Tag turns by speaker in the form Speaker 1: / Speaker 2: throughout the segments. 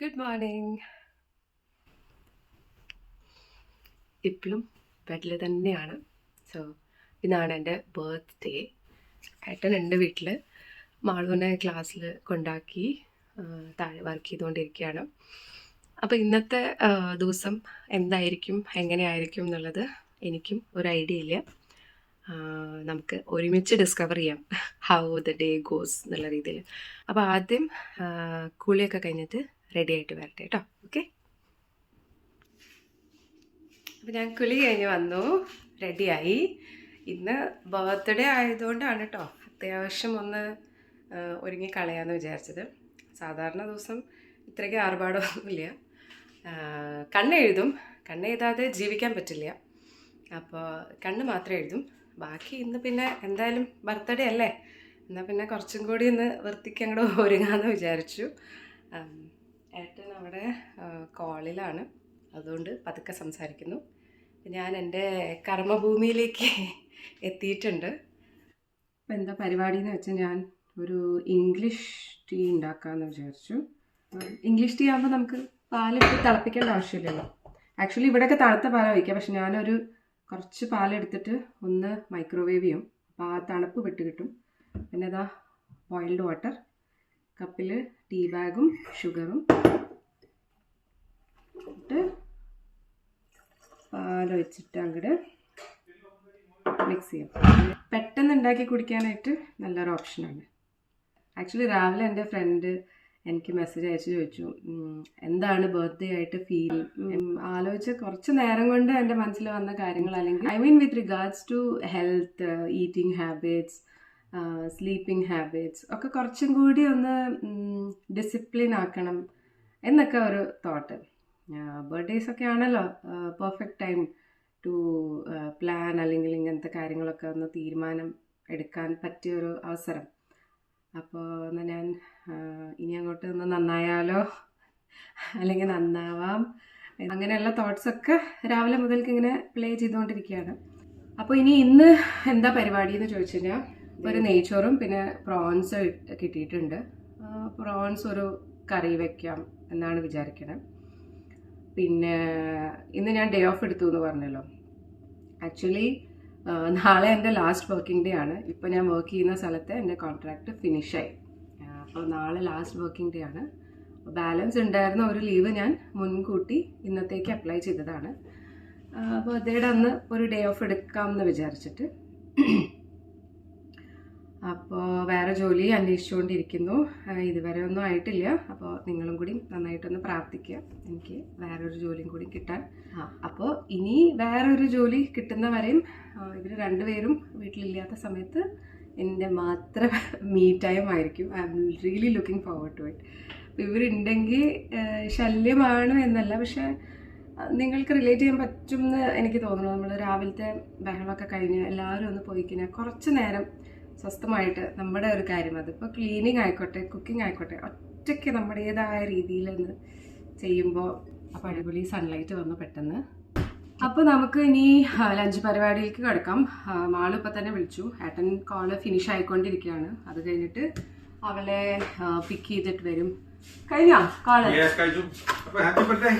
Speaker 1: Good morning ഇപ്പോഴും ബെഡിൽ തന്നെയാണ്. സോ ഇന്നാണ് എന്റെ ബർത്ത്ഡേ എന്റെ വീട്ടിൽ മാളുവിനെ ക്ലാസ്സിൽ കൊണ്ടാക്കി താഴെ വർക്ക് ചെയ്തുകൊണ്ടിരിക്കുകയാണ്. അപ്പോൾ ഇന്നത്തെ ദിവസം എന്തായിരിക്കും എങ്ങനെയായിരിക്കും എന്നുള്ളത് എനിക്കും ഒരു ഐഡിയ ഇല്ല. നമുക്ക് ഒരുമിച്ച് ഡിസ്കവർ ചെയ്യാം ഹൗ ദ ഡേ ഗോസ് എന്നുള്ള രീതിയിൽ. അപ്പോൾ ആദ്യം കുളിയൊക്കെ കഴിഞ്ഞിട്ട് റെഡി ആയിട്ട് വരട്ടെ കേട്ടോ ഓക്കെ അപ്പോൾ ഞാൻ കുളി കഴിഞ്ഞ് വന്നു. റെഡിയായി ഇന്ന് ബർത്ത്ഡേ ആയതുകൊണ്ടാണ് കേട്ടോ അത്യാവശ്യം ഒന്ന് ഒരുങ്ങി കളയാന്ന് വിചാരിച്ചത്. സാധാരണ ദിവസം ഇത്രയ്ക്ക് ആർഭാടമൊന്നുമില്ല കണ്ണെഴുതും. കണ്ണെഴുതാതെ ജീവിക്കാൻ പറ്റില്ല. അപ്പോൾ കണ്ണ് മാത്രം എഴുതും. ബാക്കി ഇന്ന് പിന്നെ എന്തായാലും ബർത്ത്ഡേ അല്ലേ? എന്നാൽ പിന്നെ കുറച്ചും കൂടി ഇന്ന് വൃത്തിക്ക് അങ്ങോട്ട് ഒരുങ്ങാമെന്ന് വിചാരിച്ചു. ഏട്ടൻ അവിടെ കോളിലാണ്. അതുകൊണ്ട് പതുക്കെ സംസാരിക്കുന്നു. ഞാൻ എന്റെ കർമ്മഭൂമിയിലേക്ക് എത്തിയിട്ടുണ്ട്. അപ്പം എന്താ പരിപാടി എന്ന് വെച്ചാൽ ഞാൻ ഒരു ഇംഗ്ലീഷ് ടീ ഉണ്ടാക്കാമെന്ന് വിചാരിച്ചു. ഇംഗ്ലീഷ് ടീ ആകുമ്പോൾ നമുക്ക് പാലിട്ട് തിളപ്പിക്കേണ്ട ആവശ്യമില്ലല്ലോ. ആക്ച്വലി ഇവിടെയൊക്കെ തണുത്ത പാലാണ് വയ്ക്കുക പക്ഷെ ഞാനൊരു കുറച്ച് പാലെടുത്തിട്ട് ഒന്ന് മൈക്രോവേവ് ചെയ്യും. അപ്പോൾ ആ തണുപ്പ് വിട്ട് കിട്ടും. പിന്നെ ഇതാ ബോയിൽഡ് വാട്ടർ കപ്പിൽ ടീ ബാഗും ഷുഗറും ഇട്ട് പാൽ വെച്ചിട്ട് അങ്ങോട്ട് മിക്സ് ചെയ്യാം. പെട്ടെന്ന് ഉണ്ടാക്കി കുടിക്കാനായിട്ട് നല്ലൊരു ഓപ്ഷനാണ് ആക്ച്വലി രാവിലെ എന്റെ ഫ്രണ്ട് എനിക്ക് മെസ്സേജ് അയച്ചു ചോദിച്ചു എന്താണ് ബർത്ത്ഡേ ആയിട്ട് ഫീൽ ആലോചിച്ച് കുറച്ച് നേരം കൊണ്ട് എന്റെ മനസ്സിൽ വന്ന കാര്യങ്ങൾ അല്ലെങ്കിൽ I mean with regards to health eating habits sleeping habits ഒക്കെ കുറച്ചും കൂടി ഒന്ന് ഡിസിപ്ലിൻ ആക്കണം എന്നൊക്കെ ഒരു തോട്ട് ബർത്ത്ഡേസ് ഒക്കെ ആണല്ലോ പെർഫെക്റ്റ് ടൈം ടു പ്ലാൻ അല്ലെങ്കിൽ ഇങ്ങനത്തെ കാര്യങ്ങളൊക്കെ ഒന്ന് തീരുമാനം എടുക്കാൻ പറ്റിയൊരു അവസരം. അപ്പോൾ ഒന്ന് ഞാൻ ഇനി അങ്ങോട്ട് ഒന്ന് നന്നായാലോ? അല്ലെങ്കിൽ നന്നാവാം? അങ്ങനെയുള്ള തോട്ട്സൊക്കെ രാവിലെ മുതൽക്ക് ഇങ്ങനെ പ്ലേ ചെയ്തുകൊണ്ടിരിക്കുകയാണ്. അപ്പോൾ ഇനി ഇന്ന് എന്താ പരിപാടി എന്ന് ചോദിച്ചു കഴിഞ്ഞാൽ ഒരു നെയ്ച്ചോറും പിന്നെ പ്രോൺസ് കിട്ടിയിട്ടുണ്ട്. പ്രോൺസ് ഒരു കറി വെക്കാം എന്നാണ് വിചാരിക്കുന്നത് പിന്നെ ഇന്ന് ഞാൻ ഡേ ഓഫ് എടുത്തു എന്ന് പറഞ്ഞല്ലോ. ആക്ച്വലി നാളെ എന്റെ ലാസ്റ്റ് വർക്കിംഗ് ഡേ ആണ്. ഇപ്പോൾ ഞാൻ വർക്ക് ചെയ്യുന്ന സ്ഥലത്ത് എന്റെ കോൺട്രാക്റ്റ് ഫിനിഷായി അപ്പോൾ നാളെ ലാസ്റ്റ് വർക്കിംഗ് ഡേ ആണ്. ബാലൻസ് ഉണ്ടായിരുന്ന ഒരു ലീവ് ഞാൻ മുൻകൂട്ടി ഇന്നത്തേക്ക് അപ്ലൈ ചെയ്തതാണ്. അപ്പോൾ അന്ന് ഒരു ഡേ ഓഫ് എടുക്കാം എന്ന് വിചാരിച്ചിട്ട് അപ്പോൾ വേറെ ജോലി അന്വേഷിച്ചുകൊണ്ടിരിക്കുന്നു. ഇതുവരെ ഒന്നും ആയിട്ടില്ല. അപ്പോൾ നിങ്ങളും കൂടി നന്നായിട്ടൊന്ന് പ്രാർത്ഥിക്കുക. എനിക്ക് വേറൊരു ജോലിയും കൂടി കിട്ടാൻ. അപ്പോൾ ഇനി വേറൊരു ജോലി കിട്ടുന്നവരെയും ഇവർ രണ്ടുപേരും വീട്ടിലില്ലാത്ത സമയത്ത് എന്റെ മാത്രം മീ ടൈം ആയിരിക്കും I'm really looking forward to it ഇവരുണ്ടെങ്കിൽ ശല്യമാണ് എന്നല്ല. പക്ഷേ നിങ്ങൾക്ക് റിലേറ്റ് ചെയ്യാൻ പറ്റും എന്ന് എനിക്ക് തോന്നുന്നു. നമ്മൾ രാവിലത്തെ ബഹളമൊക്കെ കഴിഞ്ഞ് എല്ലാവരും ഒന്ന് പോയി കഴിഞ്ഞാൽ കുറച്ച് നേരം സ്വസ്ഥമായിട്ട് നമ്മുടെ ഒരു കാര്യം. അതിപ്പോൾ ക്ലീനിങ് ആയിക്കോട്ടെ കുക്കിംഗ് ആയിക്കോട്ടെ ഒറ്റയ്ക്ക് നമ്മുടേതായ രീതിയിൽ ഒന്ന് ചെയ്യുമ്പോൾ അപ്പോൾ അടിപൊളി സൺലൈറ്റ് വന്നു പെട്ടെന്ന്. അപ്പോൾ നമുക്ക് ഇനി ലഞ്ച് പരിപാടിയിലേക്ക് കിടക്കാം. മാൾ ഇപ്പം തന്നെ വിളിച്ചു. ഏട്ടൻ കോൾ ഫിനിഷ് ആയിക്കൊണ്ടിരിക്കുകയാണ്. അത് കഴിഞ്ഞിട്ട് അവളെ പിക്ക് ചെയ്തിട്ട് വരും. കഴിഞ്ഞോ? Call
Speaker 2: Yes, Kaiju. Apa happy birthday?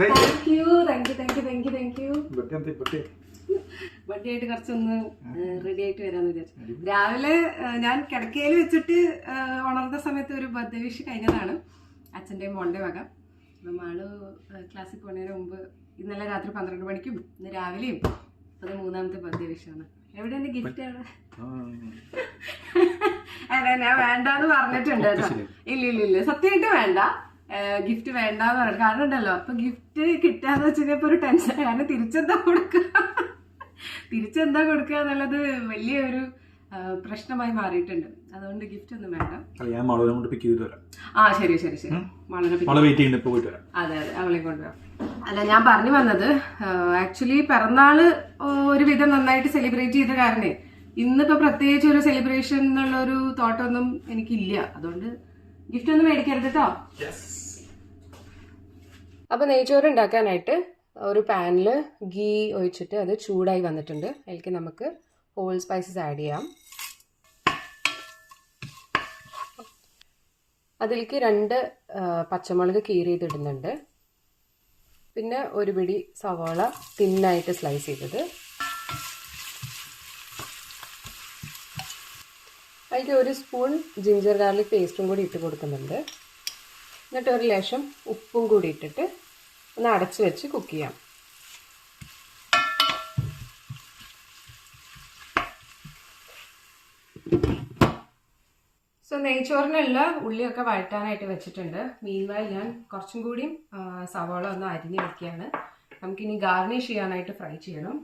Speaker 2: Baik.
Speaker 1: Thank you thank you thank you
Speaker 2: thank you thank
Speaker 1: you ആയിട്ട് കുറച്ചൊന്ന് റെഡി ആയിട്ട് വരാന്ന് വിചാരിച്ചു. രാവിലെ ഞാൻ കിടക്കയിൽ വെച്ചിട്ട് ഉണർന്ന സമയത്ത് ഒരു ബർത്ത് വിഷ് കഴിഞ്ഞതാണ്. അച്ഛന്റെയും മോളുടെ വക. അപ്പം ആൾ ക്ലാസ്സിൽ പോകുന്നതിന് മുമ്പ് ഇന്നലെ രാത്രി പന്ത്രണ്ട് മണിക്കും ഇന്ന് രാവിലെയും അത് മൂന്നാമത്തെ ബർത്ത് വിഷാണ് എവിടെ എന്റെ ഗിഫ്റ്റ് ആണ് അതെ ഞാൻ വേണ്ടാന്ന് പറഞ്ഞിട്ടുണ്ട് കേട്ടോ. ഇല്ല ഇല്ല ഇല്ല. സത്യമായിട്ട് വേണ്ട. ഗിഫ്റ്റ് വേണ്ടാന്ന് പറഞ്ഞു കാരണം ഉണ്ടല്ലോ അപ്പൊ ഗിഫ്റ്റ് കിട്ടാന്ന് വെച്ചാൽ ഇപ്പൊ ഒരു ടെൻഷൻ കാരണം തിരിച്ചെന്താ കൊടുക്കുക തിരിച്ചെന്താ കൊടുക്കുക എന്നുള്ളത് വലിയൊരു ഒരു പ്രശ്നമായി മാറിയിട്ടുണ്ട്. അതുകൊണ്ട് ഗിഫ്റ്റ് ഒന്നും വേണ്ട.
Speaker 2: അല്ല ഞാൻ മാളൂരെ കൊണ്ട് പിക്ക് ചെയ്തിട്ട് വരാം.
Speaker 1: ആ ശരി ശരി ശരി. വളരെ
Speaker 2: മാള വെയിറ്റ് ഇപ്പോൾ പോയിട്ട് വരാം.
Speaker 1: അതെ അതെ അവളെ കൊണ്ടുവരാം അല്ല ഞാൻ പറഞ്ഞു വന്നത് ആക്ച്വലി പിറന്നാൾ ഒരുവിധം നന്നായിട്ട് സെലിബ്രേറ്റ് ചെയ്ത കാരണേ ഇന്നിപ്പോ പ്രത്യേകിച്ച് ഒരു സെലിബ്രേഷൻ എന്നുള്ള ഒരു തോട്ടൊന്നും എനിക്കില്ല. അതുകൊണ്ട് ഗിഫ്റ്റ് ഒന്നും മേടിക്കരുത് കേട്ടോ അപ്പൊ നെയ്ച്ചോറ് ഉണ്ടാക്കാനായിട്ട് ഒരു പാനിൽ ഗീ ഒഴിച്ചിട്ട് അത് ചൂടായി വന്നിട്ടുണ്ട്. അതിലേക്ക് നമുക്ക് ഹോൾ സ്പൈസസ് ആഡ് ചെയ്യാം. അതിലേക്ക് രണ്ട് പച്ചമുളക് കീറിയിട്ടിടുന്നുണ്ട് പിന്നെ ഒരു പിടി സവാള തിന്നായിട്ട് സ്ലൈസ് ചെയ്തത്. അതിലേക്ക് ഒരു സ്പൂൺ ജിഞ്ചർ ഗാർലിക് പേസ്റ്റും കൂടി ഇട്ട് കൊടുക്കുന്നുണ്ട്. എന്നിട്ട് ഒരു ലേശം ഉപ്പും കൂടി ഇട്ടിട്ട് ഒന്ന് അടച്ചു വെച്ച് കുക്ക് ചെയ്യാം. സോ നെയ്ച്ചോറിനുള്ള ഉള്ളിയൊക്കെ വഴറ്റാനായിട്ട് വെച്ചിട്ടുണ്ട്. മീൻവായി ഞാൻ കുറച്ചും കൂടി സവാള ഒന്ന് അരിഞ്ഞ് വെക്കുകയാണ്. നമുക്കിനി ഗാർണിഷ് ചെയ്യാനായിട്ട് ഫ്രൈ ചെയ്യണം.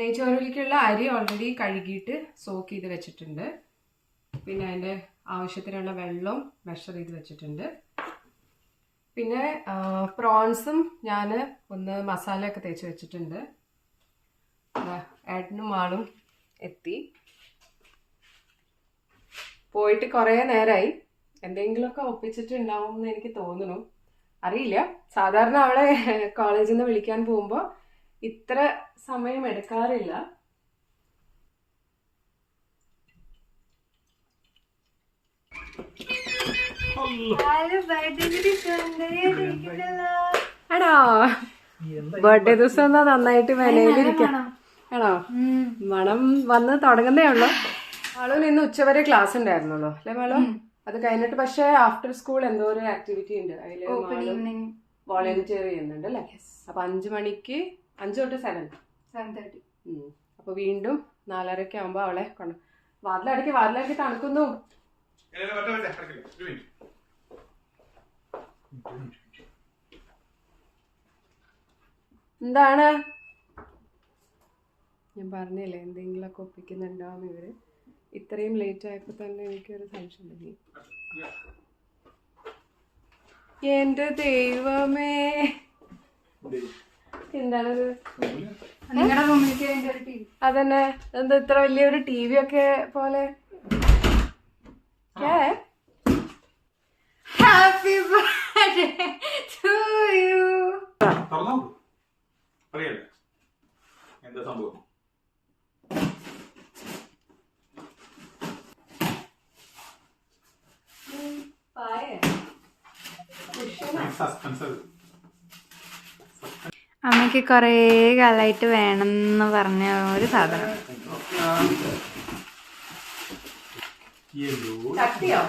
Speaker 1: നെയ്ച്ചോറിലേക്കുള്ള അരി ഓൾറെഡി കഴുകിയിട്ട് സോക്ക് ചെയ്ത് വെച്ചിട്ടുണ്ട്. പിന്നെ അതിന്റെ ആവശ്യത്തിനുള്ള വെള്ളവും മെഷർ ചെയ്ത് വെച്ചിട്ടുണ്ട്. പിന്നെ പ്രോൺസും ഞാൻ ഒന്ന് മസാലയൊക്കെ തേച്ച് വെച്ചിട്ടുണ്ട്. ഏട്ടനും ആളും എത്തി. പോയിട്ട് കുറേ നേരമായി എന്തെങ്കിലുമൊക്കെ ഒപ്പിച്ചിട്ടുണ്ടാവും എന്ന് എനിക്ക് തോന്നുന്നു. അറിയില്ല. സാധാരണ അവളെ കോളേജിൽ നിന്ന് വിളിക്കാൻ പോകുമ്പോൾ ഇത്ര സമയം എടുക്കാറില്ല. ആണോ ബർത്ത്ഡേ ദിവസം എന്നാ നന്നായിട്ട് വിലയിലിരിക്കാം ആണോ മണം വന്ന് തുടങ്ങുന്നേ ഉള്ളു. ആളും ഇന്ന് ഉച്ചവരെ ക്ലാസ് ഉണ്ടായിരുന്നുള്ളൂ. അല്ലെ മാളോ? അത് കഴിഞ്ഞിട്ട് പക്ഷെ ആഫ്റ്റർ സ്കൂൾ എന്തോ ഒരു ആക്ടിവിറ്റി ഉണ്ട്. അതിൽ വോളണ്ടിയർ ചെയ്യുന്നുണ്ട് അല്ലേ? അപ്പൊ അഞ്ചു മണിക്ക് അഞ്ചു തൊട്ട് സെവൻ
Speaker 3: സെവൻ തേർട്ടി
Speaker 1: അപ്പൊ വീണ്ടും നാലരയ്ക്ക് ആവുമ്പോ അവളെ കൊണ്ട് വാതിലടക്കി വാതിലടക്കി തണുക്കുന്നു. എന്താണ്? ഞാൻ പറഞ്ഞില്ലേ എന്തെങ്കിലുമൊക്കെ ഒപ്പിക്കുന്നുണ്ടാവും ഇവർ. ഇത്രയും ലേറ്റ് ആയപ്പോ തന്നെ എനിക്കൊരു സംശയം തോന്നി. എന്റെ ദൈവമേ. എന്താണത്
Speaker 3: നിങ്ങളുടെ റൂമിലേക്ക് ഒരു
Speaker 1: അതന്നെ എന്താ ഇത്ര വലിയൊരു ടി വി ഒക്കെ പോലെ? ഏ
Speaker 3: Happy birthday to you.
Speaker 2: തുറന്നു അറിയാലേ എന്താ സംഭവം? സസ്പെൻസ്
Speaker 3: അമ്മയ്ക്ക് കുറേ കാലമായിട്ട് വേണം എന്ന് പറഞ്ഞ ഒരു സാധനം.
Speaker 1: ചട്ടിയോ?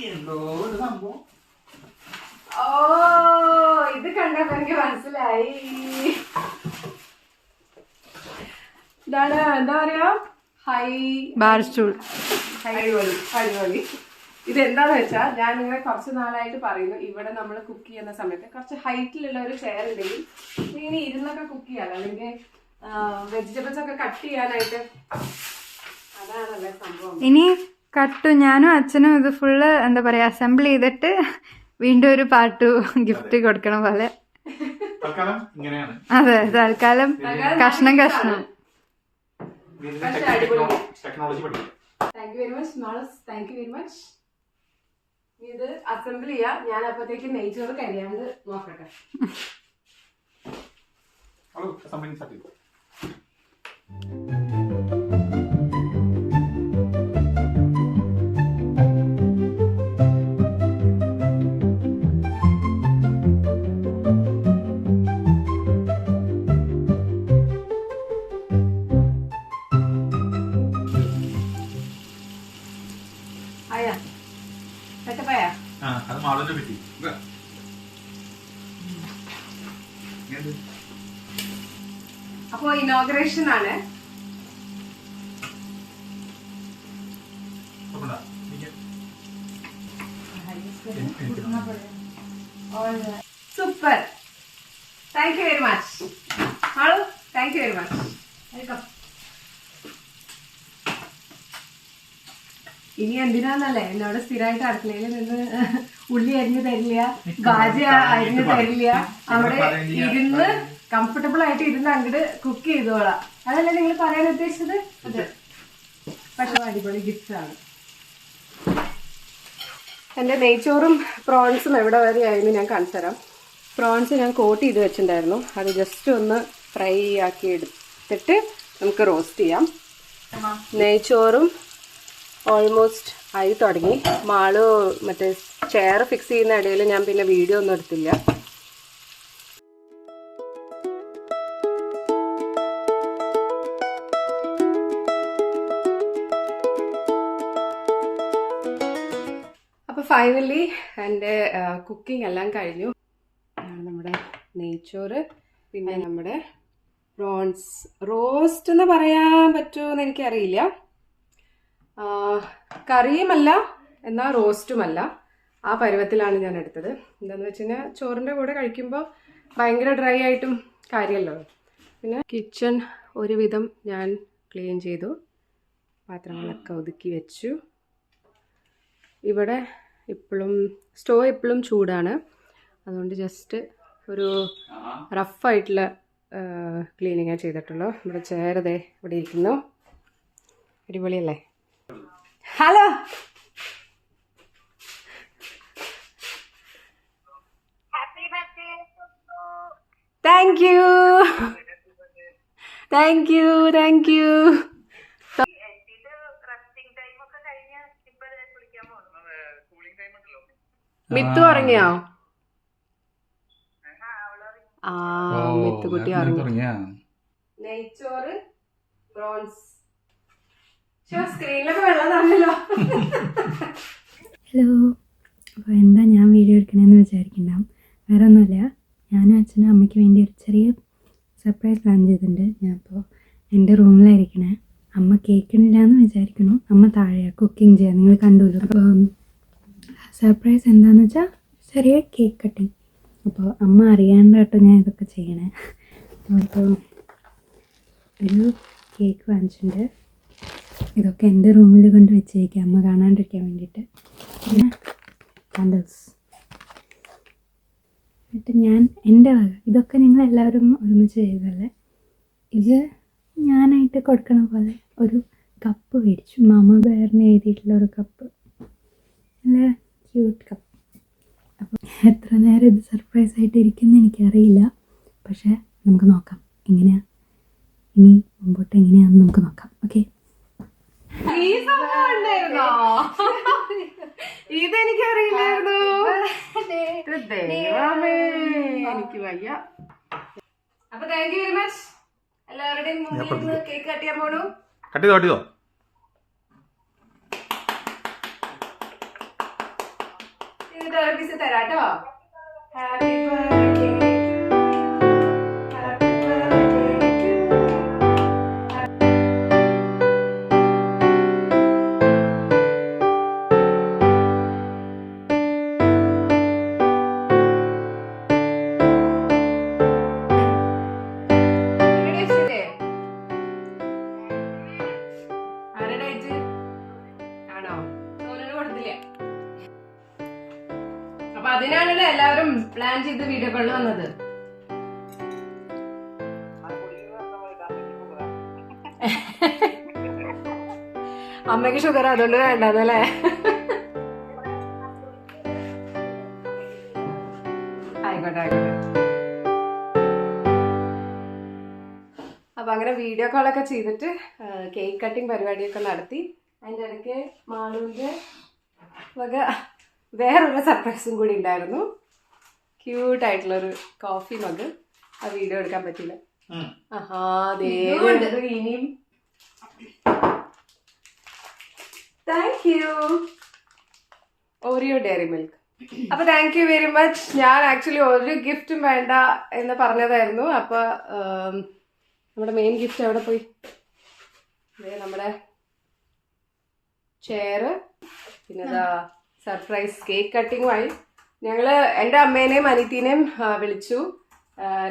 Speaker 2: യെല്ലോ ഒരു സംഭവം.
Speaker 1: ഓ ഇത് കണ്ടപ്പോ എനിക്ക് മനസ്സിലായി. ഇതാണ് എന്താ പറയാ? ഹൈ
Speaker 3: ബാർസ്റ്റൂൾ
Speaker 1: അടിപൊളി ഇത് ഇതെന്താന്ന് വെച്ചാൽ ഞാൻ ഇങ്ങനെ കുറച്ച് നാളായിട്ട് പറയുന്നു ഇവിടെ നമ്മൾ കുക്ക് ചെയ്യുന്ന സമയത്ത് കുറച്ച് ഹൈറ്റിലുള്ള ഒരു ചെയർ ഉണ്ടെങ്കിൽ ഇങ്ങനെ ഇരുന്നൊക്കെ കുക്ക് ചെയ്യാതെ അല്ലെങ്കിൽ വെജിറ്റബിൾസ് ഒക്കെ കട്ട് ചെയ്യാനായിട്ട്. അതാണല്ലേ സംഭവം.
Speaker 3: ഇനി കട്ടു ഞാനും അച്ഛനും ഇത് ഫുള്ള് എന്താ പറയാ അസംബിൾ ചെയ്തിട്ട് വീണ്ടും ഒരു പാട്ടു ഗിഫ്റ്റ് കൊടുക്കണ പോലെ.
Speaker 2: തൽക്കാലം ഇങ്ങനെയാണ്.
Speaker 3: അതെ തൽക്കാലം കഷ്ണം കഷ്ണം.
Speaker 2: ടെക്നോളജി പഠിക്കും.
Speaker 1: താങ്ക് യു വെരി മച്ച് മാളസ് താങ്ക് യു വെരി മച്ച് ഇത് അസംബിൾ ചെയ്യാം. ഞാൻ അപ്പത്തേക്ക് നെയ്ച്ചോറ് കഴിയാണ്ട് നോക്കട്ടെ.
Speaker 2: ഹലോ
Speaker 1: ഇനോഗ്രേഷൻ ആണ്. Super thank you very much hello thank you very much welcome ഇനി എന്തിനാന്നല്ലേ? എന്നോട് സ്ഥിരമായിട്ട് അടുക്കളയിൽ നിന്ന് ഉള്ളി അരിഞ്ഞു തരില്ല ബാജ അരിഞ്ഞു തരില്ല. അവിടെ ഇരുന്ന് കംഫർട്ടബിൾ ആയിട്ട് ഇരുന്ന് അങ്ങോട്ട് കുക്ക് ചെയ്തോളാം. അതല്ലേ നിങ്ങൾ പറയാൻ ഉദ്ദേശിച്ചത്? അതെ. പക്ഷെ അടിപൊളി ഗിഫ്റ്റ് ആണ്. എന്റെ നെയ്ച്ചോറും പ്രോൺസും എവിടെ വരെ ആയിരുന്നു ഞാൻ കാണിച്ചുതരാം. പ്രോൺസ് ഞാൻ കോട്ട് ചെയ്ത് വെച്ചിട്ടുണ്ടായിരുന്നു. അത് ജസ്റ്റ് ഒന്ന് ഫ്രൈ ആക്കി എടുത്തിട്ട് നമുക്ക് റോസ്റ്റ് ചെയ്യാം. നെയ്ച്ചോറും ഓൾമോസ്റ്റ് ആയി തുടങ്ങി. മാൾ മറ്റേ ചെയർ ഫിക്സ് ചെയ്യുന്ന ഇടയിൽ ഞാൻ പിന്നെ വീഡിയോ ഒന്നും എടുത്തില്ല. ഫൈനലി എന്റെ കുക്കിംഗ് എല്ലാം കഴിഞ്ഞു. നമ്മുടെ നെയ്ച്ചോറ്. പിന്നെ നമ്മുടെ പ്രോൺസ് റോസ്റ്റ് എന്ന് പറയാൻ പറ്റുമോ എന്ന് എനിക്കറിയില്ല കറിയുമല്ല എന്നാൽ റോസ്റ്റുമല്ല ആ പരുവത്തിലാണ് ഞാൻ എടുത്തത്. എന്താണെന്ന് വെച്ച് കഴിഞ്ഞാൽ ചോറിന്റെ കൂടെ കഴിക്കുമ്പോൾ ഭയങ്കര ഡ്രൈ ആയിട്ടും കാര്യമല്ലോ. പിന്നെ കിച്ചൺ ഒരുവിധം ഞാൻ ക്ലീൻ ചെയ്തു. പാത്രങ്ങളൊക്കെ ഒതുക്കി വെച്ചു. ഇവിടെ ഇപ്പോഴും സ്റ്റോ എപ്പോഴും ചൂടാണ്. അതുകൊണ്ട് ജസ്റ്റ് ഒരു റഫായിട്ടുള്ള ക്ലീനിങ്ങേ ചെയ്തിട്ടുള്ളൂ. ഇവിടെ ചേരതേ ഇവിടെ ഇരിക്കുന്നു. അടിപൊളിയല്ലേ? Hello? Thank you thank you thank you Mithu ഉറങ്ങിയോ? ആ. മിത്തു കുട്ടി ഉറങ്ങി. നെയ്ച്ചോറ് പ്രോൺസ് സ്ക്രീനിലൊക്കെ വെള്ളം തന്നല്ലോ
Speaker 3: ഹലോ അപ്പോൾ എന്താ ഞാൻ വീഡിയോ എടുക്കണമെന്ന് വിചാരിക്കണ്ടാവും വേറെ ഒന്നുമില്ല ഞാനും അച്ഛനും അമ്മയ്ക്ക് വേണ്ടി ഒരു ചെറിയ സർപ്രൈസ് പ്ലാൻ ചെയ്തിട്ടുണ്ട്. ഞാൻ ഇപ്പോൾ എന്റെ റൂമിലായിരിക്കണേ അമ്മ കേൾക്കണില്ല എന്ന് വിചാരിക്കണു അമ്മ താഴെയാണ് കുക്കിംഗ് ചെയ്യാൻ നിങ്ങൾ കണ്ടുല്ലോ അപ്പോൾ സർപ്രൈസ് എന്താണെന്ന് വെച്ചാൽ ചെറിയ കേക്ക് കട്ടിങ് അപ്പോൾ അമ്മ അറിയാണ്ട് കേട്ടോ ഞാൻ ഇതൊക്കെ ചെയ്യണേ. അപ്പോൾ ഒരു കേക്ക് വാങ്ങിച്ചിട്ടുണ്ട്. ഇതൊക്കെ എന്റെ റൂമിൽ കൊണ്ട് വെച്ചിരിക്കുക അമ്മ കാണാണ്ടിരിക്കാൻ വേണ്ടിയിട്ട്. പിന്നെ കാൻഡിൽസ് എന്നിട്ട് ഞാൻ എന്റെ വക ഇതൊക്കെ നിങ്ങൾ എല്ലാവരും ഒരുമിച്ച് ചെയ്തതല്ലേ? ഇത് ഞാനായിട്ട് കൊടുക്കണ പോലെ ഒരു കപ്പ് മേടിച്ചു. മാമ ബേറിന് എഴുതിയിട്ടുള്ള ഒരു കപ്പ് നല്ല ക്യൂട്ട് കപ്പ് അപ്പം എത്ര നേരം ഇത് സർപ്രൈസ് ആയിട്ട് ഇരിക്കുമെന്ന് എനിക്കറിയില്ല. പക്ഷേ നമുക്ക് നോക്കാം. എങ്ങനെയാ? ഇനി മുമ്പോട്ട് എങ്ങനെയാണെന്ന് നമുക്ക് നോക്കാം. ഓക്കെ
Speaker 1: ഇതെനിക്കറിയില്ലായിരുന്നു. എനിക്ക് വയ്യ. അപ്പൊ താങ്ക് യു വെരി മച്ച് എല്ലാവരുടെയും കേക്ക് കട്ട് ചെയ്യാൻ പോണു.
Speaker 2: കട്ട് ചെയ്തോ?
Speaker 1: പീസ് തരാട്ടോ. ഹാപ്പി ബർത്ത്ഡേ അമ്മയ്ക്ക് ഷുഗർ അതുകൊണ്ട് വേണ്ടതല്ലേ ആയിക്കോട്ടെ ആയിക്കോട്ടെ. അപ്പൊ അങ്ങനെ വീഡിയോ കോളൊക്കെ ചെയ്തിട്ട് കേക്ക് കട്ടിങ് പരിപാടിയൊക്കെ നടത്തി. അതിന്റെ ഇടയ്ക്ക് മാളുവിന്റെ വക വേറൊരു സർപ്രൈസും കൂടി ഉണ്ടായിരുന്നു. ക്യൂട്ടായിട്ടുള്ളൊരു കോഫി മഗ് ആ വീഡിയോ എടുക്കാൻ പറ്റില്ല ആഹാ ദേ ഇനിയും. Thank you Oreo dairy milk അപ്പൊ താങ്ക് യു വെരി മച്ച് ഞാൻ ആക്ച്വലി ഒരു ഗിഫ്റ്റും വേണ്ട എന്ന് പറഞ്ഞതായിരുന്നു. അപ്പൊ നമ്മുടെ മെയിൻ ഗിഫ്റ്റ് എവിടെ പോയി? നമ്മുടെ ചെയറ് പിന്നെ സർപ്രൈസ് കേക്ക് കട്ടിങ്ങുമായി ഞങ്ങൾ എന്റെ അമ്മേനെയും അനിയത്തിനെയും വിളിച്ചു.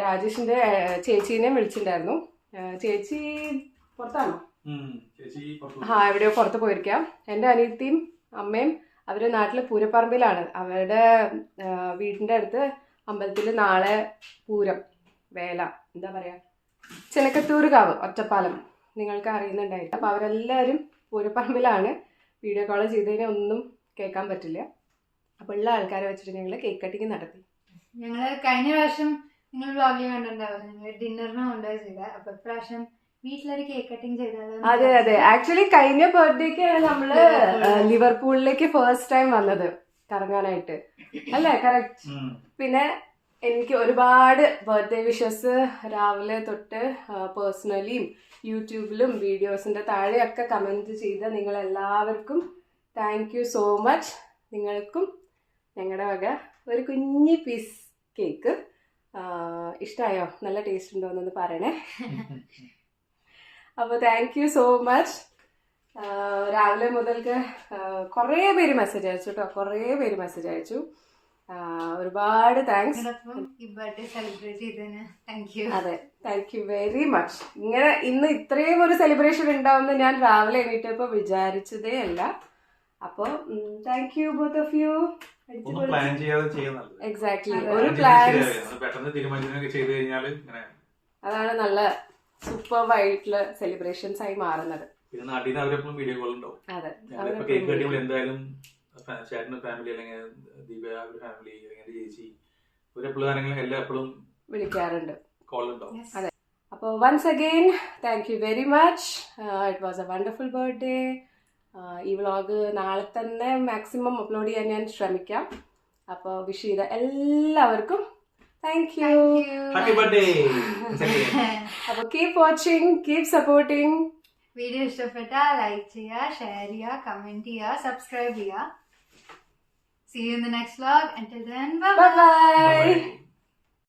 Speaker 1: രാജേഷിന്റെ രാജേഷിന്റെ ചേച്ചീനെയും വിളിച്ചിട്ടുണ്ടായിരുന്നു. ചേച്ചി പുറത്താണോ? ആ എവിടെയോ പുറത്ത് പോയിരിക്കാം. എന്റെ അനിയത്തിയും അമ്മയും അവർ നാട്ടിൽ പൂരപ്പറമ്പിലാണ്. അവരുടെ വീടിന്റെ അടുത്ത് അമ്പലത്തിൽ നാളെ പൂരം വേല. എന്താ പറയാ? ചിലക്കത്തൂരുകാവ് കാവ് ഒറ്റപ്പാലം. നിങ്ങൾക്ക് അറിയുന്നുണ്ടായിട്ട് അപ്പോൾ അവരെല്ലാവരും പൂരപ്പറമ്പിലാണ്. വീഡിയോ കോൾ ചെയ്തതിനെ ഒന്നും കേൾക്കാൻ പറ്റില്ല. അപ്പോൾ ഉള്ള ആൾക്കാരെ വെച്ചിട്ട് ഞങ്ങൾ കേക്ക് കട്ടിങ് നടത്തി.
Speaker 3: ഞങ്ങൾ കഴിഞ്ഞ പ്രാവശ്യം നിങ്ങൾ വ്ളോഗിൽ കണ്ടിട്ടുണ്ടാവും ഞങ്ങൾ ഡിന്നറിന് കൊണ്ടുപോയി ചെയ്ത. അപ്പോൾ ഇപ്രാവശ്യം വീട്ടിലൊരു കേക്ക് കട്ടിങ് ചെയ്താലോ
Speaker 1: അതെ അതെ. ആക്ച്വലി കഴിഞ്ഞ ബർത്ത്ഡേക്ക് നമ്മൾ ലിവർപൂളിലേക്ക് ഫസ്റ്റ് ടൈം വന്നത് കറങ്ങാനായിട്ട്. അല്ലേ കറക്റ്റ് പിന്നെ എനിക്ക് ഒരുപാട് ബർത്ത്ഡേ വിഷസ് രാവിലെ തൊട്ട് പേഴ്സണലിയും യൂട്യൂബിലും വീഡിയോസിന്റെ താഴെയൊക്കെ കമന്റ് ചെയ്ത നിങ്ങൾ എല്ലാവർക്കും താങ്ക് യു സോ മച്ച് നിങ്ങൾക്കും ഞങ്ങളുടെ വക ഒരു കുഞ്ഞി പീസ് കേക്ക് ഇഷ്ടമായോ നല്ല ടേസ്റ്റ് ഉണ്ടോ എന്നൊന്ന് പറയണേ. അപ്പോൾ താങ്ക് യു സോ മച്ച് രാവിലെ മുതൽക്ക് കുറേ പേര് മെസ്സേജ് അയച്ചു കേട്ടോ കുറേ പേര് മെസ്സേജ് അയച്ചു. ഒരുപാട് താങ്ക്സ് അതെ താങ്ക് യു വെരി മച്ച് ഇങ്ങനെ ഇന്ന് ഇത്രയും ഒരു സെലിബ്രേഷൻ ഉണ്ടാവുമെന്ന് ഞാൻ രാവിലെ എണീറ്റപ്പോൾ വിചാരിച്ചതേ അല്ല. അപ്പോൾ thank
Speaker 2: you both of you
Speaker 1: exact
Speaker 3: exactly
Speaker 1: ഒരു പ്ലാൻ
Speaker 2: ചെയ്ത് പെട്ടെന്ന് തീരുമാനിച്ചൊക്കെ ചെയ്ത് കഴിഞ്ഞാൽ ഇങ്ങനെ
Speaker 1: അതാണ് നല്ല സൂപ്പർ ആയിട്ടുള്ള സെലിബ്രേഷൻസ് ആയി മാറുന്നത്.
Speaker 2: പിന്നെ നാട്ടിൽ നിന്ന് അവരെപ്പോഴും വീഡിയോ കോൾ ഉണ്ടാവും.
Speaker 1: അതെ.
Speaker 2: ഞങ്ങളിപ്പോ കേക്ക് കട്ടിയുമ്പോൾ എന്തായാലും ഫാമിലി അല്ലെങ്കിൽ ദീപ അവരുടെ ഫാമിലി അല്ലെങ്കിൽ ചേച്ചി ഇവരെപ്പോഴും ആരെങ്കിലും എല്ലാം എപ്പോഴും
Speaker 1: വിളിക്കാറുണ്ട്.
Speaker 2: കോൾ ഉണ്ടാവും.
Speaker 1: അതെ. അപ്പോൾ once again thank you very much it was a wonderful birthday ഈ വ്ളോഗ് നാളെ തന്നെ മാക്സിമം അപ്ലോഡ് ചെയ്യാൻ ഞാൻ ശ്രമിക്കാം. അപ്പോൾ വിഷ് ചെയ്ത എല്ലാവർക്കും thank you
Speaker 2: happy birthday
Speaker 3: Uh,
Speaker 1: അപ്പോൾ keep watching keep supporting
Speaker 3: video ഇഷ്ടപ്പെട്ടാൽ ലൈക്ക് ചെയ്യുക ഷെയർ ചെയ്യുക കമന്റ് ചെയ്യുക സബ്സ്ക്രൈബ് ചെയ്യുക see you in the next vlog until then bye
Speaker 1: bye
Speaker 3: bye
Speaker 1: bye
Speaker 2: bye